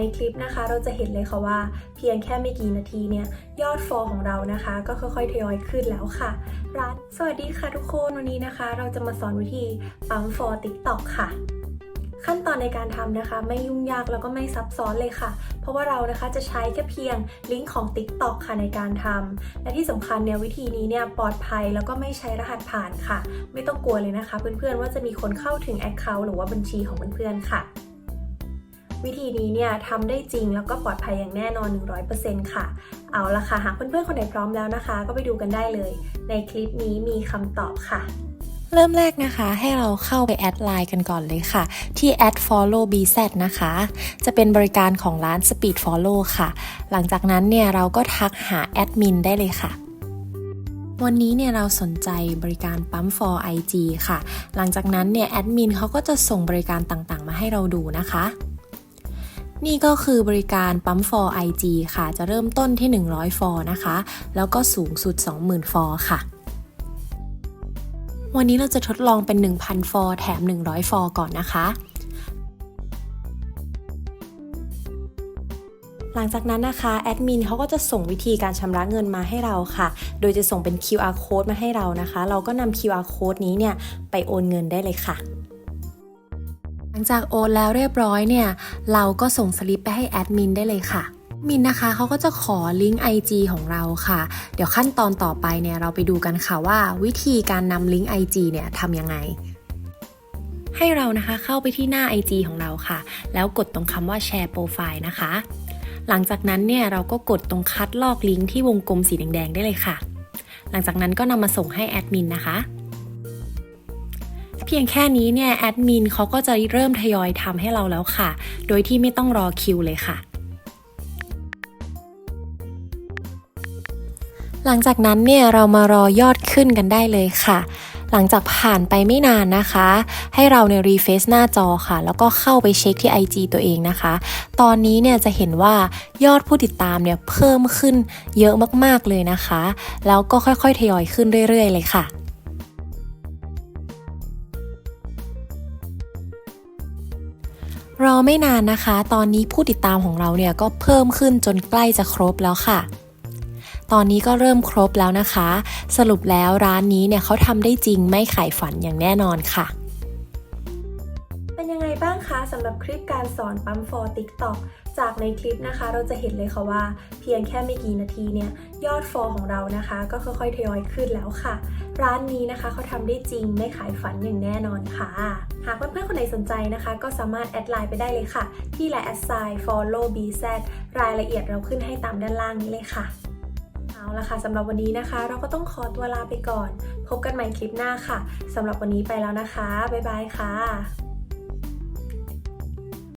ในคลิปนะคะเราจะเห็นเลยค่ะว่าเพียงแค่ไม่กี่นาทีเนี่ยยอดฟอลของเรานะคะ ก็ค่อยๆทยอยขึ้นแล้วค่ะร้านสวัสดีค่ะทุกคนวันนี้นะคะ เราจะมาสอนวิธีปั๊มฟอลติ๊กต็อกค่ะ ขั้นตอนในการทำนะคะ ไม่ยุ่งยากแล้วก็ไม่ซับซ้อนเลยค่ะ เพราะว่าเรานะคะจะใช้แค่เพียงลิงก์ของ TikTok ค่ะในการทำและที่สำคัญเนี่ยวิธีนี้เนี่ยปลอดภัยแล้วก็ไม่ใช้รหัสผ่านค่ะ ไม่ต้องกลัวเลยนะคะ เพื่อนๆว่าจะมีคนเข้าถึง Account หรือว่าบัญชีของเพื่อนๆค่ะ วิธีนี้เนี่ยทำได้จริงแล้วก็ปลอดภัยอย่างแน่นอน 100%ค่ะ เอาละค่ะ หากเพื่อนๆ คนไหนพร้อมแล้วนะคะ ก็ไปดูกันได้เลย ในคลิปนี้มีคำตอบค่ะเริ่มแรกนะคะให้เราเข้าไปแอดไลน์กันก่อนเลยค่ะ ที่ add follow bz นะคะ จะเป็นบริการของร้าน speed follow ค่ะ หลังจากนั้นเนี่ยเราก็ทักหาแอดมินได้เลยค่ะ วันนี้เนี่ยเราสนใจบริการปั๊ม for IG ค่ะ หลังจากนั้นเนี่ยแอดมินเขาก็จะส่งบริการต่างๆ มาให้เราดูนะคะ นี่ก็คือบริการปั๊ม for IG ค่ะ จะเริ่มต้นที่ 100 ฟอนะคะ แล้วก็สูงสุด 20,000 ฟอค่ะ วันนี้เราจะทดลองเป็น 1,000 ฟอร์ แถม 100 ฟอร์ ก่อนนะคะ หลังจากนั้นนะคะ แอดมินเขาก็จะส่งวิธีการชำระเงินมาให้เราค่ะ โดยจะส่งเป็น QR code มาให้เรานะคะ เราก็นำ QR code นี้เนี่ย ไปโอนเงินได้เลยค่ะ หลังจากโอนแล้วเรียบร้อยเนี่ย เราก็ส่งสลิปไปให้แอดมินได้เลยค่ะมินนะคะเขาก็จะขอลิงก์ IG ของเราค่ะ เดี๋ยวขั้นตอนต่อไปเนี่ยเราไปดูกันค่ะว่าวิธีการนำลิงก์ IG เนี่ยทำยังไง ให้เรานะคะเข้าไปที่หน้า IG ของเราค่ะ แล้วกดตรงคำว่าแชร์โปรไฟล์นะคะ หลังจากนั้นเนี่ยเราก็กดตรงคัดลอกลิงก์ที่วงกลมสีแดงๆได้เลยค่ะ หลังจากนั้นก็นำมาส่งให้แอดมินนะคะ พียงแค่นี้เนี่ยแอดมินเขาก็จะเริ่มทยอยทำให้เราแล้วค่ะ โดยที่ไม่ต้องรอคิวเลยค่ะ หลังจากนั้นเนี่ยเรามารอยอดขึ้นกันได้เลยค่ะ หลังจากผ่านไปไม่นานนะคะ ให้เราในรีเฟซหน้าจอค่ะ แล้วก็เข้าไปเช็คที่ IG ตัวเองนะคะ ตอนนี้เนี่ยจะเห็นว่ายอดผู้ติดตามเนี่ยเพิ่มขึ้นเยอะมากๆเลยนะคะ แล้วก็ค่อยๆทยอยขึ้นเรื่อย ๆ เลยค่ะ รอไม่นานนะคะ ตอนนี้ผู้ติดตามของเราเนี่ยก็เพิ่มขึ้นจนใกล้จะครบแล้วค่ะ ตอนนี้ก็เริ่มครบแล้วนะคะ สรุปแล้วร้านนี้เนี่ยเขาทำได้จริงไม่ขายฝันอย่างแน่นอนค่ะำหรับคลิปการสอนปั๊มฟอร์ TikTok จากในคลิปนะคะ เราจะเห็นเลยค่ะว่า เพียงแค่ไม่กี่นาทีเนี่ยยอดฟอร์ของเรานะคะ ก็ค่อยๆทยอยขึ้นแล้วค่ะ ร้านนี้นะคะเขาทำได้จริงไม่ขายฝันอย่างแน่นอนค่ะ หากเพื่อนๆคนไหนสนใจนะคะ ก็สามารถแอดไลน์ไปได้เลยค่ะ ที่ไลน์แอดไซน์ follow bz รายละเอียดเราขึ้นให้ตามด้านล่างนี้เลยค่ะเอาละค่ะสำหรับวันนี้นะคะ เราก็ต้องขอตัวลาไปก่อน พบกันใหม่คลิปหน้าค่ะสำหรับวันนี้ไปแล้วนะคะ บ๊ายบายค่ะ